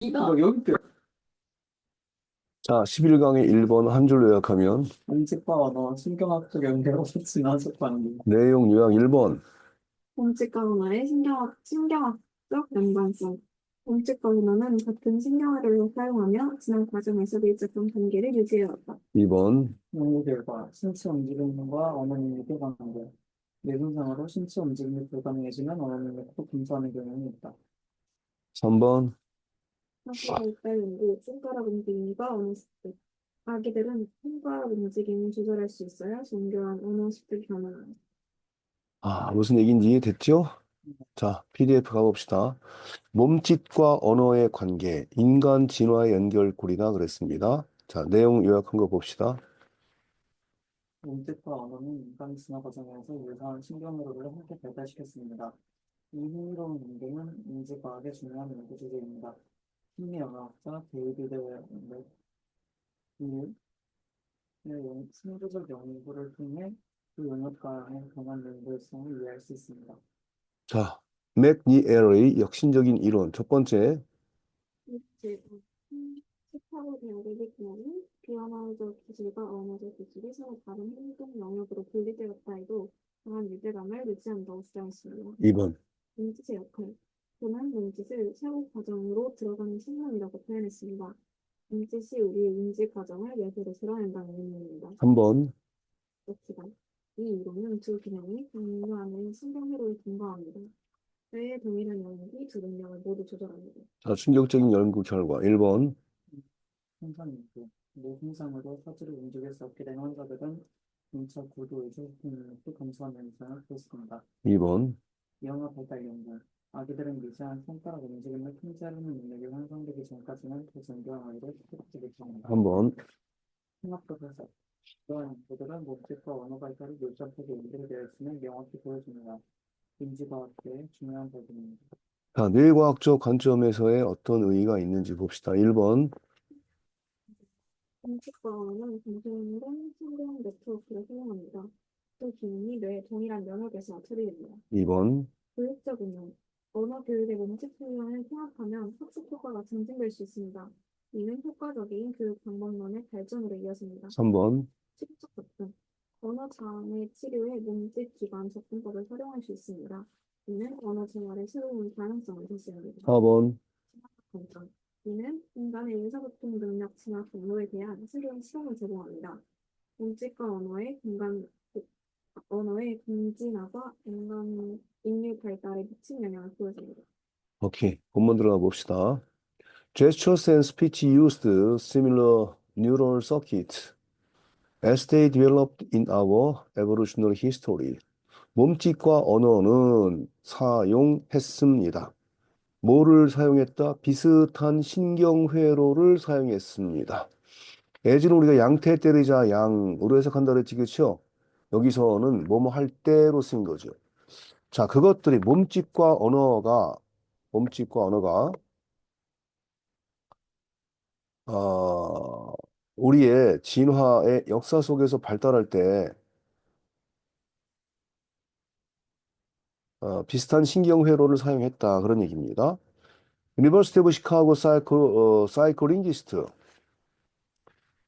이거 여기 표 자, 11강의 1번 한 줄로 요약하면 문집과 언어, 신경학적 연계로 진화적 관계. 내용 요약 1번 몸집과 문화의 신경학, 신경학적 연관성. 몸집과 문화는 같은 신경회로를 사용하며 지난 과정에서 밀접한 관계를 유지해왔다. 2번 연구 결과, 신체 움직임과 언어 능력의 관계. 뇌분상으로 신체 움직임이 불가능해지면 언어 능력도 감소하는 경향이 있다. 3번 연구, 손가락 움직임과 언어 습득. 아기들은 손가락 움직임을 조절할 수 있어야 정교한 언어 습득이 가능합니다. 아, 무슨 얘기인지 이해됐죠? 자, PDF 가봅시다. 몸짓과 언어의 관계, 인간 진화의 연결고리다 그랬습니다. 자, 내용 요약한 거 봅시다. 문집과 언어는 인간 진화 과정에서 유사한 신경회로를 함께 발달시켰습니다. 이 흥미로운 연구는 인지과학의 중요한 연구 주제입니다. 심리언어학자 데이비드 맥의 신조적 연구를 통해 그 영역과의 경한 연결성을 이해할 수 있습니다. 자, 맥니엘의 역신적인 이론. 첫 번째, 비교는 비언어적 기술과 언어적 기술이 서로 다른 행동 영역으로 분리되었다 해도 강한 유대감을 유지한다고 주장했습니다. 2번. 몸짓의 역할. 그는 몸짓을 사고 과정으로 들어가는 순간이라고 표현했습니다. 몸짓이 우리의 인지 과정을 예술로 드러낸다는 의미입니다. 3번. 기간. 이 이론은 두 기능이 공유하는 신경회로를 근거합니다. 뇌의 동일한 영역이 두 능력을 모두 조절합니다. 자, 충격적인 연구 결과. 1번. 생산 연구, 뇌손상으로 사지를 움직일 수 없게 된 환자들은 인차 구도 의존 능력도 감소하는 현상을 보였습니다. 2번. 영어 발달 연구, 아기들은 미세한 손가락 움직임을 통제하는 능력이 형성되기 전까지는 그 정교한 아이를 못합니다. 3번. 생각도 해석, 이러한 연구들은 몸짓과 언어 발달이 밀접하게 연결되어 있음을 명확히 보여줍니다. 인지과학계의 중요한 부분입니다. 자, 뇌과학적 관점에서의 어떤 의의가 있는지 봅시다. 1번. 인식과는 동생된 신경 네트워크를 사용합니다. 그 기능이 뇌의 동일한 영역에서 처리됩니다. 2번. 교육적 응용. 언어 교육의 몸짓 훈련을 통합하면 학습 효과가 증진될 수 있습니다. 이는 효과적인 교육 방법론의 발전으로 이어집니다. 3번. 치료적 접근. 언어 장애 치료에 몸짓 기반 접근법을 활용할 수 있습니다. 이는 언어 재활의 새로운 가능성을 제시합니다. 4번. 관점. 이는 인간의 의사소통 능력 진화 경로에 대한 새로운 실험을 제공합니다. 몸짓과 언어의 공간, 언어의 공진화가 인간 인류 발달에 미친 영향을 보여줍니다. 오케이. 본문 들어가 봅시다. Gestures and speech used similar neural circuits as they developed in our evolutionary history. 몸짓과 언어는 사용했습니다. 뭐를 사용했다? 비슷한 신경회로를 사용했습니다. 예전에 우리가 양태 때리자 양으로 해석한다 그랬지, 그렇죠? 여기서는 뭐뭐 할 때로 쓴 거죠. 자, 그것들이 몸짓과 언어가 몸짓과 언어가 어, 우리의 진화의 역사 속에서 발달할 때 어, 비슷한 신경 회로를 사용했다 그런 얘기입니다. 유니버시티 오브 시카고 사이코, 어, 사이코링기스트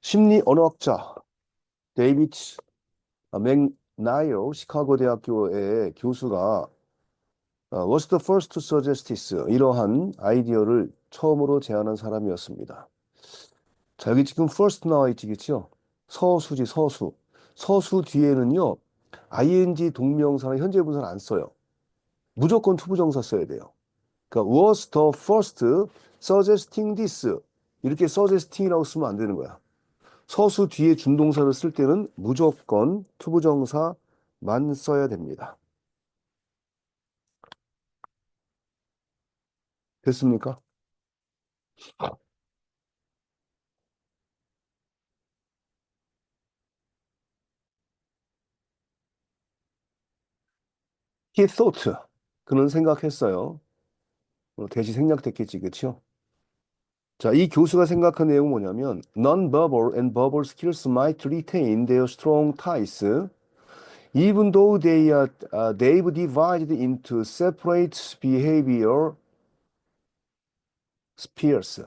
심리 언어학자 데이비드 맥 나이어 시카고 대학교의 교수가 어, was the first to suggest this 이러한 아이디어를 처음으로 제안한 사람이었습니다. 자, 여기 지금 first 나와 있지, 그렇죠? 서수지, 서수. 서수 뒤에는요, ing 동명사나 현재 분사를 안 써요. 무조건 투부정사 써야 돼요. 그러니까 was the first suggesting this 이렇게 suggesting이라고 쓰면 안 되는 거야. 서수 뒤에 준동사를 쓸 때는 무조건 투부정사만 써야 됩니다. 됐습니까? He thought. 그는 생각했어요. 어, 대시 생략됐겠지, 그렇죠? 자, 이 교수가 생각한 내용은 뭐냐면 non-verbal and verbal skills might retain their strong ties even though they are uh, they've divided into separate behavior Spears.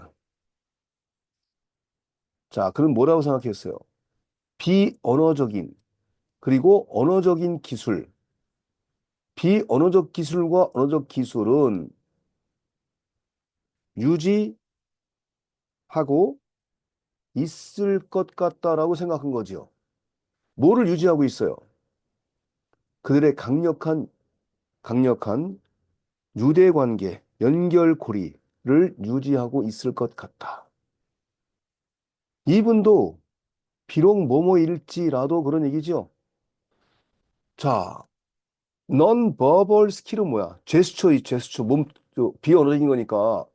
자, 그럼 뭐라고 생각했어요? 비언어적인, 그리고 언어적인 기술. 비언어적 기술과 언어적 기술은 유지 하고 있을 것 같다라고 생각한 거지요. 뭐를 유지하고 있어요? 그들의 강력한, 강력한 유대 관계, 연결고리를 유지하고 있을 것 같다. 이분도 비록 뭐뭐일지라도 그런 얘기죠. 자, non-verbal 스킬은 뭐야? 제스처, 이 제스처, 몸, 저, 비언어적인 거니까.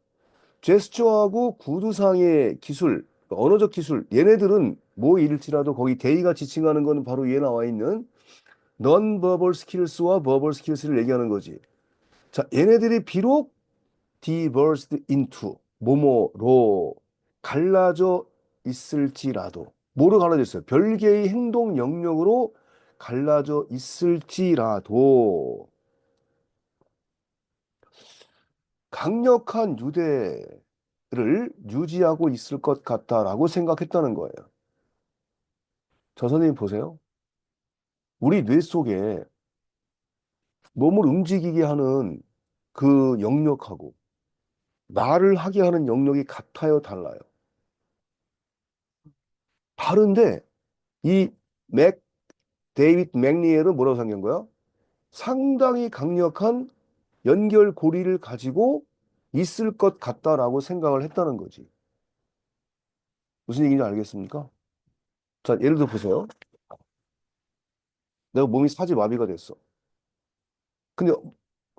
제스처하고 구두상의 기술, 언어적 기술, 얘네들은 뭐일지라도 거기 대의가 지칭하는 거는 바로 위에 나와 있는 non-verbal skills와 verbal skills를 얘기하는 거지. 자, 얘네들이 비록 diverged into, 뭐뭐로 갈라져 있을지라도, 뭐로 갈라져 있어요? 별개의 행동 영역으로 갈라져 있을지라도, 강력한 유대를 유지하고 있을 것 같다라고 생각했다는 거예요. 저 선생님 보세요. 우리 뇌 속에 몸을 움직이게 하는 그 영역하고 말을 하게 하는 영역이 같아요, 달라요? 다른데 이 맥, 데이빗 맥니엘은 뭐라고 생각한 거야? 상당히 강력한 연결 고리를 가지고 있을 것 같다라고 생각을 했다는 거지. 무슨 얘기인지 알겠습니까? 자, 예를 들어 보세요. 내가 몸이 사지마비가 됐어. 근데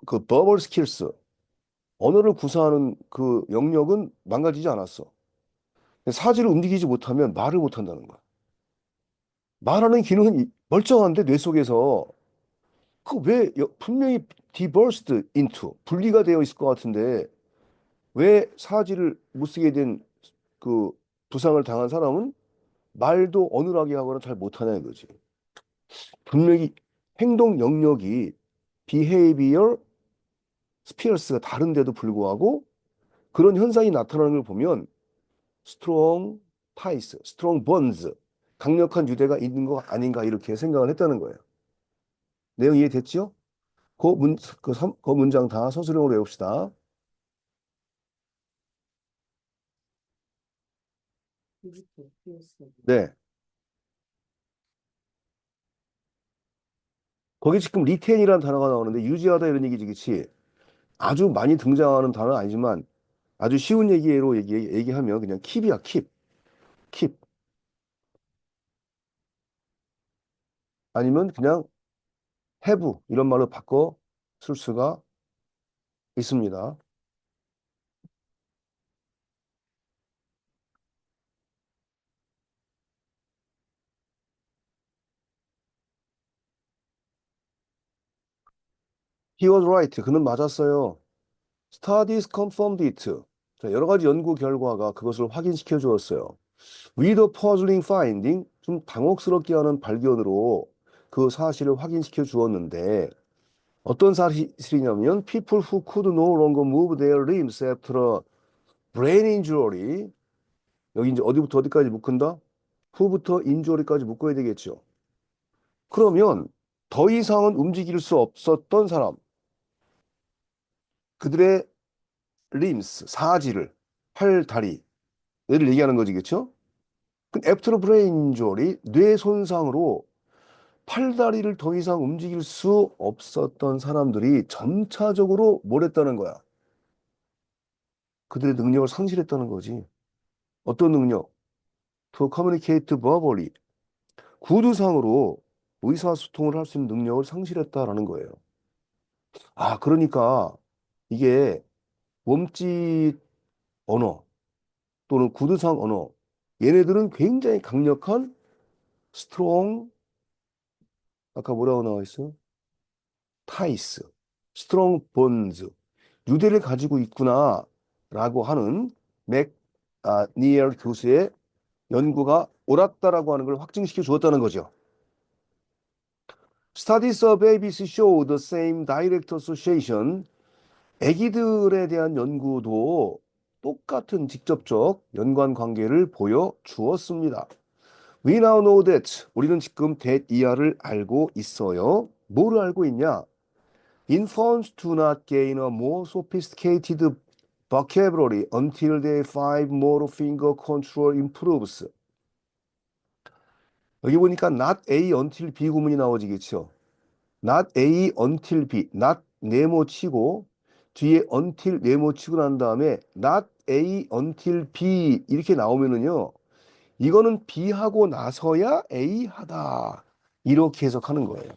그 버벌 스킬스, 언어를 구사하는 그 영역은 망가지지 않았어. 사지를 움직이지 못하면 말을 못한다는 거야. 말하는 기능은 이- 멀쩡한데 뇌 속에서 그 왜 분명히 디버스드 인투 분리가 되어 있을 것 같은데 왜 사지를 못 쓰게 된 그 부상을 당한 사람은 말도 어눌하게 하거나 잘 못하냐 이거지. 분명히 행동 영역이 behavior spheres가 다른데도 불구하고 그런 현상이 나타나는 걸 보면 strong ties, strong bonds, 강력한 유대가 있는 거 아닌가 이렇게 생각을 했다는 거예요. 내용 이해됐죠? 그, 문, 그, 삼- 그 문장 다 서술형으로 외웁시다. 네. 거기 지금 리텐이라는 단어가 나오는데 유지하다 이런 얘기지, 그치? 아주 많이 등장하는 단어는 아니지만 아주 쉬운 얘기로 얘기, 얘기하면 그냥 킵이야, 킵. 킵. 아니면 그냥 have 이런 말로 바꿔 쓸 수가 있습니다. He was right. 그는 맞았어요. Studies confirmed it. 자, 여러 가지 연구 결과가 그것을 확인시켜 주었어요. With a puzzling finding, 좀 당혹스럽게 하는 발견으로 그 사실을 확인시켜 주었는데 어떤 사실이냐면 people who could no longer move their limbs after a brain injury 여기 이제 어디부터 어디까지 묶은다? who부터 injury까지 묶어야 되겠죠. 그러면 더 이상은 움직일 수 없었던 사람 그들의 limbs, 사지를, 팔, 다리, 얘를 얘기하는 거지, 그쵸? 그 after brain 뇌 손상으로 팔다리를 더 이상 움직일 수 없었던 사람들이 점차적으로 뭘 했다는 거야? 그들의 능력을 상실했다는 거지. 어떤 능력? To communicate verbally. 구두상으로 의사소통을 할 수 있는 능력을 상실했다라는 거예요. 아, 그러니까 이게 몸짓 언어 또는 구두상 언어 얘네들은 굉장히 강력한 스트롱 아까 뭐라고 나와 있어? 타이스, 스트롱 본즈 유대를 가지고 있구나라고 하는 맥 아, 니엘 교수의 연구가 옳았다라고 하는 걸 확증시켜 주었다는 거죠. Studies of babies show the same direct association. 아기들에 대한 연구도 똑같은 직접적 연관 관계를 보여 주었습니다. We now know that 우리는 지금 that 이하를 알고 있어요. 뭐를 알고 있냐? Infants do not gain a more sophisticated vocabulary until their five motor finger control improves. 여기 보니까 not A until B 구문이 나오지겠죠. not A until B, not 네모 치고 뒤에 until 네모 치고 난 다음에 not A until B 이렇게 나오면은요. 이거는 B 하고 나서야 A 하다. 이렇게 해석하는 거예요.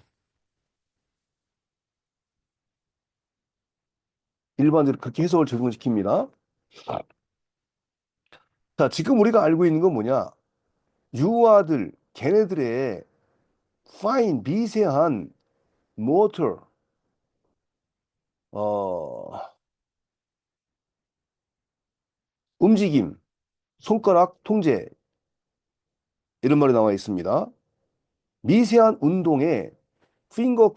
일반적으로 그렇게 해석을 적용시킵니다. 자, 지금 우리가 알고 있는 건 뭐냐? 유아들, 걔네들의 fine, 미세한 motor, 어, 움직임, 손가락 통제, 이런 말이 나와 있습니다. 미세한 운동의 finger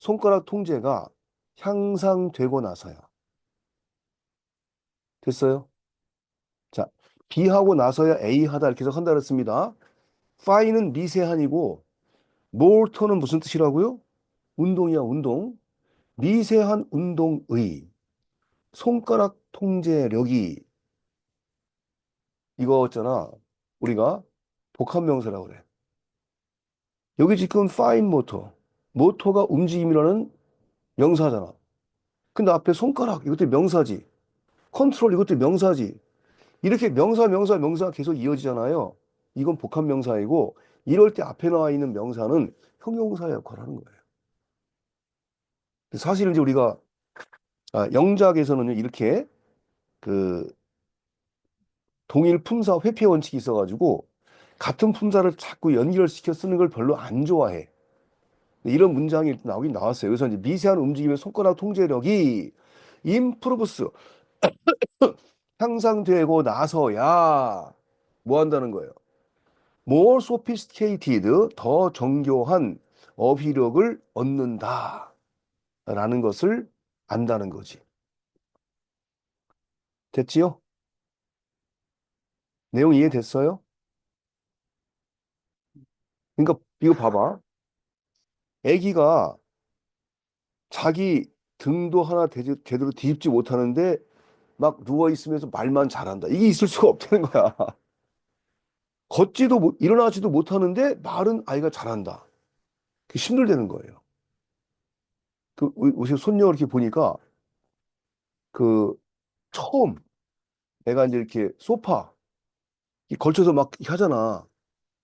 손가락 통제가 향상되고 나서야. 됐어요? 자, B 하고 나서야 A 하다 이렇게 해석한다 그랬습니다. fine은 미세한이고 motor는 무슨 뜻이라고요? 운동이야, 운동. 미세한 운동의 손가락 통제력이 이거 있잖아. 우리가 복합명사라고 그래. 여기 지금 fine motor, 모터가 움직임이라는 명사잖아. 근데 앞에 손가락 이것도 명사지. 컨트롤 이것도 명사지. 이렇게 명사, 명사, 명사 계속 이어지잖아요. 이건 복합 명사이고 이럴 때 앞에 나와 있는 명사는 형용사의 역할을 하는 거예요. 사실 이제 우리가 아, 영작에서는 이렇게 그 동일 품사 회피 원칙이 있어가지고 같은 품사를 자꾸 연결시켜 쓰는 걸 별로 안 좋아해. 이런 문장이 나오긴 나왔어요. 그래서 이제 미세한 움직임의 손가락 통제력이 improves 향상되고 나서야 뭐 한다는 거예요? more sophisticated 더 정교한 어휘력을 얻는다 라는 것을 안다는 거지. 됐지요? 내용 이해됐어요? 그러니까 이거 봐봐. 애기가 자기 등도 하나 대- 제대로 뒤집지 못하는데 막 누워 있으면서 말만 잘한다. 이게 있을 수가 없다는 거야. 걷지도 못, 일어나지도 못하는데 말은 아이가 잘한다. 그게 힘들다는 거예요. 그, 우리 손녀 이렇게 보니까 그 처음 내가 이제 이렇게 소파 이 걸쳐서 막 하잖아.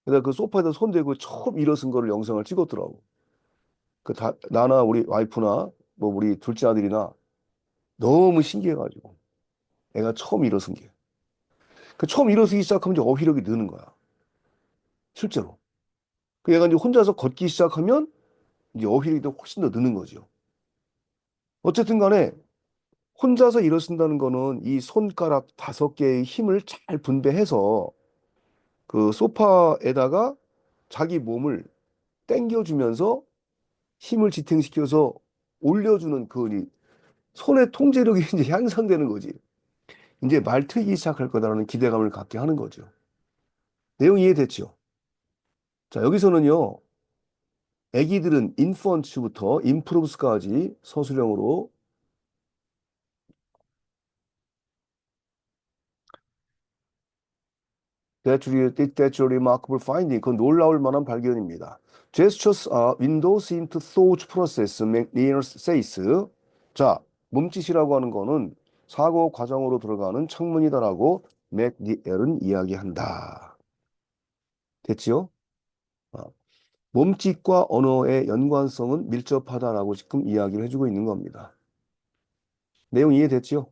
그래서 그 소파에다 손 대고 처음 일어선 거를 영상을 찍었더라고. 그 다, 나나 우리 와이프나 뭐 우리 둘째 아들이나 너무 신기해가지고 애가 처음 일어선 게. 그 처음 일어서기 시작하면 이제 어휘력이 느는 거야. 실제로. 그 얘가 이제 혼자서 걷기 시작하면 이제 어휘력이 더 훨씬 더 느는 거죠. 어쨌든 간에 혼자서 일어선다는 거는 이 손가락 다섯 개의 힘을 잘 분배해서 그 소파에다가 자기 몸을 당겨주면서 힘을 지탱시켜서 올려주는 그이 손의 통제력이 이제 향상되는 거지. 이제 말 트기 시작할 거다라는 기대감을 갖게 하는 거죠. 내용 이해됐죠? 자, 여기서는요, 애기들은 infants부터 improves까지 서술형으로 That's a, that's a remarkable finding. 그건 놀라울 만한 발견입니다. Gestures are windows into thought process, McNeil says. 자, 몸짓이라고 하는 거는 사고 과정으로 들어가는 창문이다라고 맥니엘은 이야기한다. 됐지요? 아, 몸짓과 언어의 연관성은 밀접하다라고 지금 이야기를 해주고 있는 겁니다. 내용 이해됐지요?